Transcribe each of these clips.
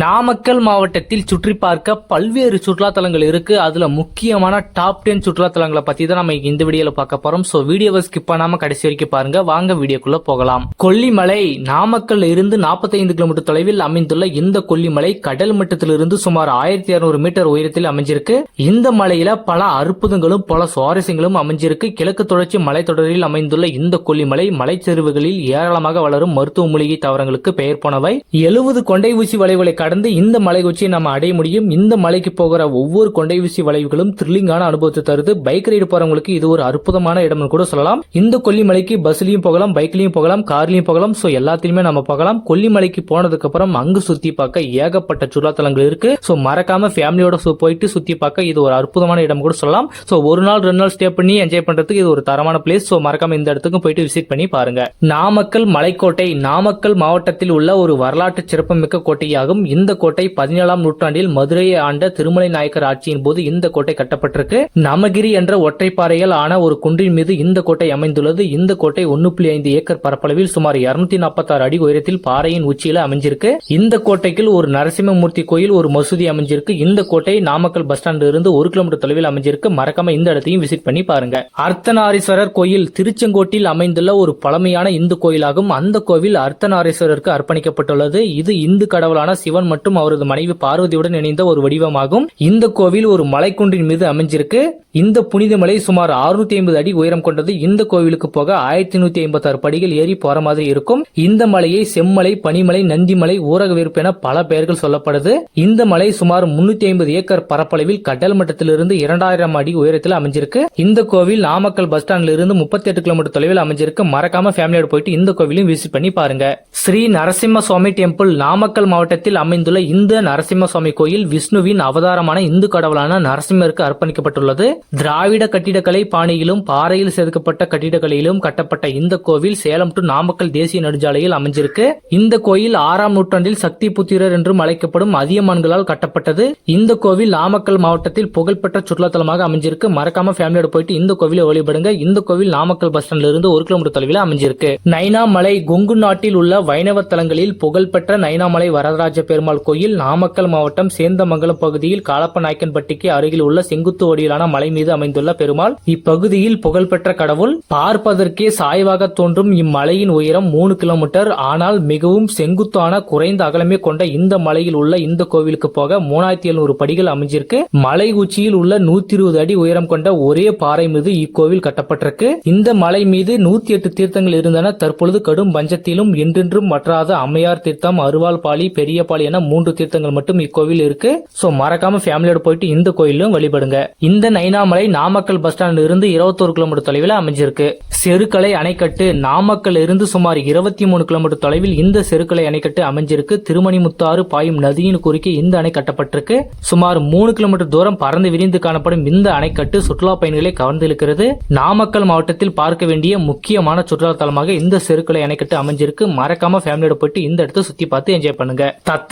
நாமக்கல் மாவட்டத்தில் சுற்றி பார்க்க பல்வேறு சுற்றுலாத்தலங்கள் இருக்கு. அதுல முக்கியமான டாப் டென் சுற்றுலாத்தலங்களை பத்தி தான் நம்ம இந்த வீடியோல பார்க்க போறோம். சோ வீடியோவை ஸ்கிப் பண்ணாம கடைசி வரைக்கும் பாருங்க. வாங்க வீடியோக்குள்ள போகலாம். கொல்லிமலை நாமக்கல்ல இருந்து 45 கிலோமீட்டர் தொலைவில் அமைந்துள்ள இந்த கொல்லிமலை கடல் மட்டத்திலிருந்து சுமார் ஆயிரத்தி இருநூறு மீட்டர் உயரத்தில் அமைஞ்சிருக்கு. இந்த மலையில பல அற்புதங்களும் பல சுவாரஸ்யங்களும் அமைஞ்சிருக்கு. கிழக்கு தொடர்ச்சி மலைத்தொடரில் அமைந்துள்ள இந்த கொல்லிமலை மலைச்சரிவுகளில் ஏராளமாக வளரும் மருத்துவ மூலிகை தாவரங்களுக்கு பெயர் போனவை. எழுபது கொண்டை ஊசி வளைவுகளை கடந்து இந்த மலை உச்சியை நம்ம அடைய முடியும். இந்த மலைக்கு போகிற ஒவ்வொரு கொண்டை ஊசி வளைவுகளும் த்ரில்லிங்கான அனுபவத்தை தருது. பைக் ரைடு போறவங்களுக்கு இது ஒரு அற்புதமான இடம்னு கூட சொல்லலாம். இந்த கொல்லிமலைக்கு பஸ்லயும் போகலாம் பைக்லயும் போகலாம் கார்லயும் போகலாம். சோ எல்லாத்திலுமே நம்ம போகலாம் கொல்லிமலைக்கு போனதுக்கு அப்புறம் அங்கு சுத்தி பார்க்க ஏகப்பட்ட சுற்றுலாத்தலங்கள் இருக்கு. சோ மறக்காம ஃபேமிலியோட சு- போயிட்டு சுத்தி பார்க்க இது ஒரு அற்புதமான இடம் கூட சொல்லலாம். சோ ஒரு நாள் ரெண்டு நாள் ஸ்டே பண்ணி என்ஜாய் பண்றதுக்கு இது ஒரு தரமான பிளேஸ் சோ மறக்காம இந்த இடத்துக்கும் போயிட்டு விசிட் பண்ணி பாருங்க. நாமக்கல் மலைக்கோட்டை நாமக்கல் மாவட்டத்தில் உள்ள ஒரு வரலாற்று சிறப்புமிக்க கோட்டையாகும். இந்த கோட்டை பதினேழாம் நூற்றாண்டில் மதுரையை ஆண்ட திருமலை நாயக்கர் ஆட்சியின் போது இந்த கோட்டை கட்டப்பட்டிருக்கு. நமகிரி என்ற ஒற்றைப்பாறையில் ஆன ஒரு குன்றின் மீது இந்த கோட்டை அமைந்துள்ளது. இந்த கோட்டை ஒன்னு புள்ளி ஐந்து ஏக்கர் பரப்பளவில் சுமார் இருநூத்தி நாற்பத்தாறு அடி உயரத்தில் பாறையின் உச்சியில அமைஞ்சிருக்கு. இந்த கோட்டைக்கு ஒரு நரசிம்மமூர்த்தி கோயில் ஒரு மசூதி அமைஞ்சிருக்கு. இந்த கோட்டை நாமக்கல் பஸ் ஸ்டாண்ட்ல இருந்து ஒரு கிலோமீட்டர் தொலைவில் அமைஞ்சிருக்கு. மறக்காம இந்த இடத்தையும் விசிட் பண்ணி பாருங்க. அர்த்தநாரீஸ்வரர் கோயில் திருச்செங்கோட்டில் அமைந்துள்ள ஒரு பழமையான இந்து கோயிலாகும். அந்த கோவில் அர்த்தநாரீஸ்வரருக்கு அர்ப்பணிக்கப்பட்டுள்ளது. இது இந்து கடவுளான சிவ சிவன் மற்றும் அவரது மனைவி பார்வதியுடன் இணைந்த ஒரு வடிவமாகும். இந்த கோவில் ஒரு மலைக்குன்றின் மீது அமைஞ்சிருக்கு. இந்த புனித மலை சுமார் 650 ஐம்பது அடி உயரம் கொண்டது இந்த கோவிலுக்கு போக ஆயிரத்தி நூத்தி ஐம்பத்தி ஆறு படிகள் ஏறி போற மாதிரி இருக்கும். இந்த மலையை செம்மலை பனிமலை நந்திமலை ஊரக வேர்ப்பு என பல பெயர்கள் சொல்லப்படுது. இந்த மலை சுமார் முன்னூத்தி ஐம்பது ஏக்கர் பரப்பளவில் கடல் மட்டத்திலிருந்து இரண்டாயிரம் அடி உயரத்தில் அமைஞ்சிருக்கு. இந்த கோவில் நாமக்கல் பஸ் ஸ்டாண்ட்ல இருந்து முப்பத்தி எட்டு கிலோமீட்டர் தொலைவில் அமைஞ்சிருக்கு. மறக்காம ஃபேமிலியோட போயிட்டு இந்த கோவிலையும் விசிட் பண்ணி பாருங்க. ஸ்ரீ நரசிம்ம சுவாமி டெம்பிள் நாமக்கல் மாவட்டத்தில் அமைந்துள்ள இந்த நரசிம்ம சுவாமி கோயில் விஷ்ணுவின் அவதாரமான இந்து கடவுளான நரசிம்மருக்கு அர்ப்பணிக்கப்பட்டுள்ளது. திராவிட கட்டிடக்கலை பாணியிலும் பாறையில் செதுக்கப்பட்ட கட்டிடக்கலையிலும் கட்டப்பட்ட இந்த கோவில் சேலம் டு நாமக்கல் தேசிய நெடுஞ்சாலையில் அமைஞ்சிருக்கு. இந்த கோயில் ஆறாம் நூற்றாண்டில் சக்தி புத்திரர் என்றும் அழைக்கப்படும் அதியமான்களால் கட்டப்பட்டது. இந்த கோவில் நாமக்கல் மாவட்டத்தில் புகழ்பெற்ற சுற்றுலாத்தலமாக அமைஞ்சிருக்கு. மறக்காம ஃபேமிலியோட போயிட்டு இந்த கோவிலை வழிபடுங்க. இந்த கோவில் நாமக்கல் பஸ் ஸ்டாண்ட்ல இருந்து ஒரு கிலோமீட்டர் தொலைவில் அமைஞ்சிருக்கு. நைனாமலை கொங்கு நாட்டில் உள்ள வைணவ தலங்களில் புகழ்பெற்ற நைனாமலை வரதராஜ பெருமாள் கோயில் நாமக்கல் மாவட்டம் சேந்தமங்கலம் பகுதியில் காலப்பநாயக்கன்பட்டிக்கு அருகில் உள்ள செங்குத்து வடிவிலான மலை மீது அமைந்துள்ள பெருமாள். இப்பகுதியில் புகழ்பெற்ற கடவுள். பார்ப்பதற்கே சாய்வாக தோன்றும் இம்மலையின் உயரம் மூணு கிலோமீட்டர். ஆனால் மிகவும் செங்குத்தான குறைந்த அகலமே கொண்ட இந்த மலையில் உள்ள இந்த கோவிலுக்கு போக மூணாயிரத்தி எழுநூறு படிகள் அமைஞ்சிருக்கு. மலை உச்சியில் உள்ள நூத்தி இருபது அடி உயரம் கொண்ட ஒரே பாறை மீது இக்கோவில் கட்டப்பட்டிருக்கு. இந்த மலை மீது நூத்தி எட்டு தீர்த்தங்கள் இருந்தன. தற்பொழுது கடும் பஞ்சத்திலும் என்றென்றும் வற்றாத அம்மையார் தீர்த்தம் அருவாள் பாலி பெரியபாளி என மூன்று தீர்த்தங்கள் மட்டும் இக்கோவில் இருக்கு. சோ மறக்காம ஃபேமிலியோட போயிட்டு இந்த கோயிலும் வழிபடுங்க. இந்த நைனாமலை நாமக்கல் பஸ் ஸ்டாண்ட்ல இருந்து இருபத்தோரு கிலோமீட்டர் தொலைவில் அமைஞ்சிருக்கு. செருக்கலை அணைக்கட்டு நாமக்கல் இருந்து சுமார் இருபத்தி மூணு கிலோமீட்டர் தொலைவில் இந்த செருக்கலை அணைக்கட்டு அமைஞ்சிருக்கு. திருமணிமுத்தாறு பாயும் நதியின் குறுக்கே இந்த அணை கட்டப்பட்டிருக்கு. சுமார் மூணு கிலோமீட்டர் தூரம் பறந்து விரிந்து காணப்படும் இந்த அணைக்கட்டு சுற்றுலா பயணிகளை கவர்ந்திருக்கிறது நாமக்கல் மாவட்டத்தில் பார்க்க வேண்டிய முக்கியமான சுற்றுலா தலமாக இந்த செருக்கலை அணைக்கட்டு அமைஞ்சிருக்கு. மறக்காம ஃபேமிலியோட போயிட்டு இந்த இடத்தை சுத்தி பார்த்து என்ஜாய் பண்ணுங்க.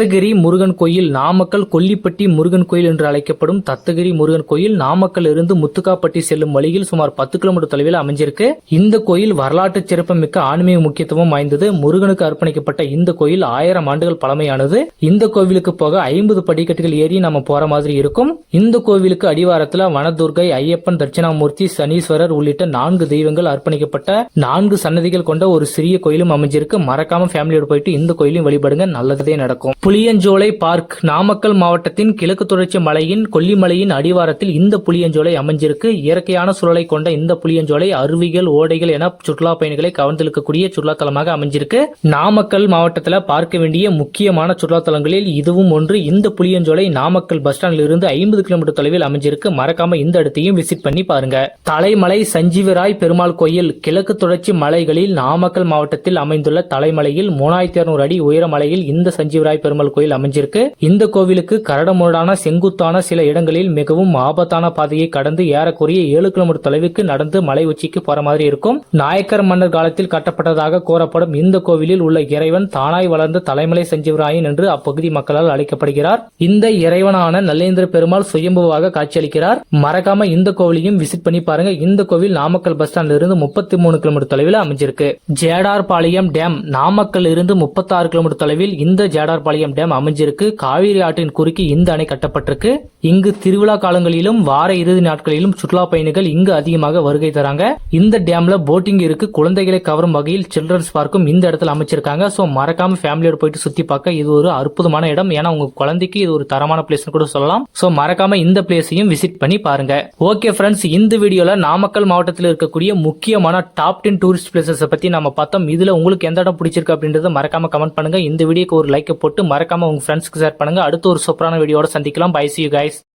தத்தகிரி முருகன் கோயில் நாமக்கல் கொல்லிப்பட்டி முருகன் கோயில் என்று அழைக்கப்படும் தத்தகிரி முருகன் கோயில் நாமக்கல் இருந்து முத்துக்காப்பட்டி செல்லும் வழியில் சுமார் பத்து கிலோமீட்டர் தொலைவில் அமைஞ்சிருக்கு. இந்த கோயில் வரலாற்று சிறப்புமிக்க ஆன்மீக முக்கியத்துவம் வாய்ந்தது. முருகனுக்கு அர்ப்பணிக்கப்பட்ட இந்த கோயில் ஆயிரம் ஆண்டுகள் பழமையானது. இந்த கோவிலுக்கு போக ஐம்பது படிக்கட்டுகள் ஏறி நம்ம போற மாதிரி இருக்கும். இந்த கோவிலுக்கு அடிவாரத்தில் வனதுர்கை ஐயப்பன் தட்சிணாமூர்த்தி சனீஸ்வரர் உள்ளிட்ட நான்கு தெய்வங்கள் அர்ப்பணிக்கப்பட்ட நான்கு சன்னதிகள் கொண்ட ஒரு சிறிய கோயிலும் அமைஞ்சிருக்கு. மறக்காம ஃபேமிலியோட போயிட்டு இந்த கோயிலையும் வழிபடுங்க. நல்லதே நடக்கும். புளியஞ்சோலை பார்க் நாமக்கல் மாவட்டத்தின் கிழக்கு தொடர்ச்சி மலையின் கொல்லிமலையின் அடிவாரத்தில் இந்த புளியஞ்சோலை அமைஞ்சிருக்கு. இயற்கையான சூழலை கொண்ட இந்த புளியஞ்சோலை அருவிகள் ஓடைகள் என சுற்றுலா பயணிகளை கவர்ந்திருக்கக்கூடிய சுற்றுலா தலமாக அமைஞ்சிருக்கு. நாமக்கல் மாவட்டத்தில் பார்க்க வேண்டிய முக்கியமான சுற்றுலா தலங்களில் இதுவும் ஒன்று. இந்த புளியஞ்சோலை நாமக்கல் பஸ் ஸ்டாண்டில் இருந்து ஐம்பது கிலோமீட்டர் தொலைவில் அமைஞ்சிருக்கு. மறக்காம இந்த இடத்தையும் விசிட் பண்ணி பாருங்க. தலைமலை சஞ்சீவராய் பெருமாள் கோயில் கிழக்கு தொடர்ச்சி மலைகளில் நாமக்கல் மாவட்டத்தில் அமைந்துள்ள தலைமலையில் மூணாயிரத்தி இருநூறு அடி உயரமலையில் இந்த சஞ்சீவராய் பெருமாள் கோயில் அமைஞ்சிருக்கு. இந்த கோவிலுக்கு கரடமுரடான செங்குத்தான சில இடங்களில் மிகவும் ஆபத்தான பாதையை கடந்து ஏறக்குறைய ஏழு கிலோமீட்டர் தொலைவுக்கு நடந்து மலை உச்சிக்கு போற மாதிரி இருக்கும். நாயக்கர் மன்னர் காலத்தில் கட்டப்பட்டதாக கூறப்படும் இந்த கோவிலில் உள்ள இறைவன் தானாய் வளர்ந்த தலைமலை சஞ்சீவராயன் என்று அப்பகுதி மக்களால் அழைக்கப்படுகிறார். இந்த இறைவனான நல்லேந்திர பெருமாள் சுயம்புவாக காட்சியளிக்கிறார். மறக்காம இந்த கோவிலையும் விசிட் பண்ணி பாருங்க. இந்த கோவில் நாமக்கல் பஸ் ஸ்டாண்ட்ல இருந்து முப்பத்தி மூணு கிலோமீட்டர் தொலைவில் அமைஞ்சிருக்கு. ஜேடார்பாளையம் டேம் நாமக்கல் இருந்து முப்பத்தாறு கிலோமீட்டர் தொலைவில் இந்த ஜேடார்பாளையம் டேம் அமைஞ்சிருக்கு. காவிரி ஆற்றின் குறுக்கே இந்த அணை கட்டப்பட்டிருக்கு. இங்கு திருவிழா காலங்களிலும் வார இறுதி நாட்களிலும் சுற்றுலா பயணிகள் இங்கு அதிகமாக வருகை தராங்க. இந்த டேம்ல போட்டிங் இருக்கு. குழந்தைகளை கவரும் வகையில் சில்ட்ரன்ஸ் பார்க்கும் இந்த இடத்துல அமைச்சிருக்காங்க. சோ மறக்காம ஃபேமிலியோட போயிட்டு சுத்தி பார்க்க இது ஒரு அற்புதமான இடம். ஏன்னா உங்க குழந்தைக்கு இது ஒரு தரமான பிளேஸ் கூட சொல்லலாம். சோ மறக்காம இந்த பிளேஸையும் விசிட் பண்ணி பாருங்க. ஓகே ஃப்ரெண்ட்ஸ் இந்த வீடியோல நாமக்கல் மாவட்டத்தில் இருக்கக்கூடிய முக்கியமான டாப் டென் டூரிஸ்ட் பிளேசஸ் பத்தி நம்ம பார்த்தோம். இதுல உங்களுக்கு எந்த இடம் பிடிச்சிருக்கு அப்படின்றத மறக்காம கமெண்ட் பண்ணுங்க. இந்த வீடியோக்கு ஒரு லைக் போட்டு மறக்காம உங்க ஃப்ரெண்ட்ஸ்க்கு ஷேர் பண்ணுங்க. அடுத்து ஒரு சூப்பரான வீடியோட சந்திக்கலாம். By C you guys